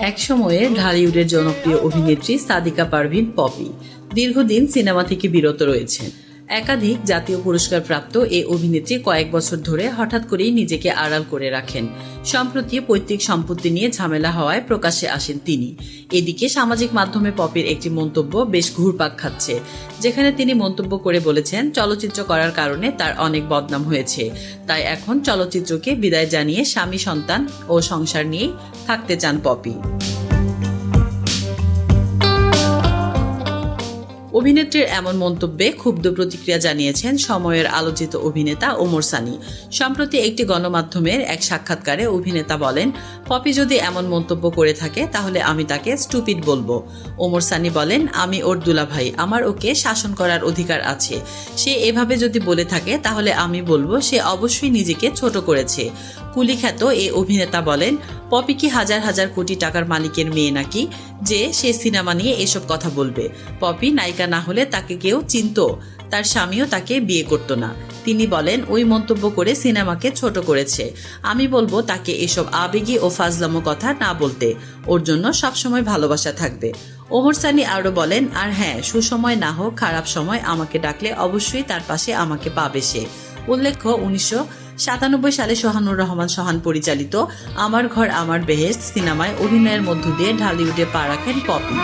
এক সময়ে ঢালিউডের জনপ্রিয় অভিনেত্রী সাদিকা পারভিন পপি দীর্ঘদিন সিনেমা থেকে বিরত রয়েছেন। একাধিক জাতীয় পুরস্কার প্রাপ্ত এই অভিনেত্রী কয়েক বছর ধরে হঠাৎ করেই নিজেকে আড়াল করে রাখেন। সম্প্রতি পৈতৃক সম্পত্তি নিয়ে ঝামেলা হওয়ায় প্রকাশ্যে আসেন তিনি। এদিকে সামাজিক মাধ্যমে পপির একটি মন্তব্য বেশ ঘুরপাক খাচ্ছে, যেখানে তিনি মন্তব্য করে বলেছেন, চলচ্চিত্র করার কারণে তার অনেক বদনাম হয়েছে। তাই এখন চলচ্চিত্রকে বিদায় জানিয়ে স্বামী, সন্তান ও সংসার নিয়েই থাকতে চান পপি। অভিনেত্রীর এমন মন্তব্যে ক্ষুব্ধ প্রতিক্রিয়া জানিয়েছেন সময়ের আলোচিত অভিনেতা ওমর সানি। সম্প্রতি একটি গণমাধ্যমের এক সাক্ষাৎকারে অভিনেতা বলেন, পপি যদি এমন মন্তব্য করে থাকে, তাহলে আমি তাকে স্টুপিড বলব। ওমর সানি বলেন, আমি ওর দুলাভাই, আমার ওকে শাসন করার অধিকার আছে। সে এভাবে যদি বলে থাকে, তাহলে আমি বলব, সে অবশ্যই নিজেকে ছোট করেছে। কুলিখ্যাত এ অভিনেতা বলেন, পপি কি হাজার হাজার কোটি টাকার মালিকের মেয়ে নাকি? যে সে সিনেমা নিয়ে এসব কথা বলবে। পপি নায়িকা না হলে তাকে কেউ চিনত। তার স্বামীও তাকে বিয়ে করত না। তিনি বলেন, ওই মন্তব্য করে সিনেমাকে ছোট করেছে। আমি বলব তাকে এসব আবেগী ও ফাজলামো কথা না বলতে। ওর জন্য সবসময় ভালোবাসা থাকবে। ওমর সানি আরও বলেন, আর হ্যাঁ সুসময় না হোক, খারাপ সময় আমাকে ডাকলে অবশ্যই তার পাশে আমাকে পাবে সে। উল্লেখ্য, উনিশশো সাতানব্বই সালে সোহানুর রহমান সোহান পরিচালিত আমার ঘর আমার বেহেস্ট সিনেমায় অভিনয়ের মধ্য দিয়ে ঢালিউডে পা রাখেন পপি।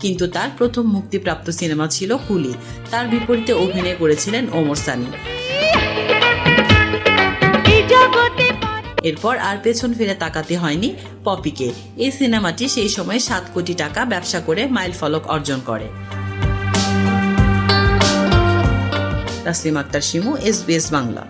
কিন্তু তার প্রথম মুক্তিপ্রাপ্ত সিনেমা ছিল কুলি। তার বিপরীতে অভিনয় করেছিলেন ওমর সানি। এরপর আর পেছন ফিরে তাকাতে হয়নি পপিকে। এই সিনেমাটি সেই সময় সাত কোটি টাকা ব্যবসা করে মাইল ফলক অর্জন করে। তাসলিম আক্তার শিমু এস বাংলা।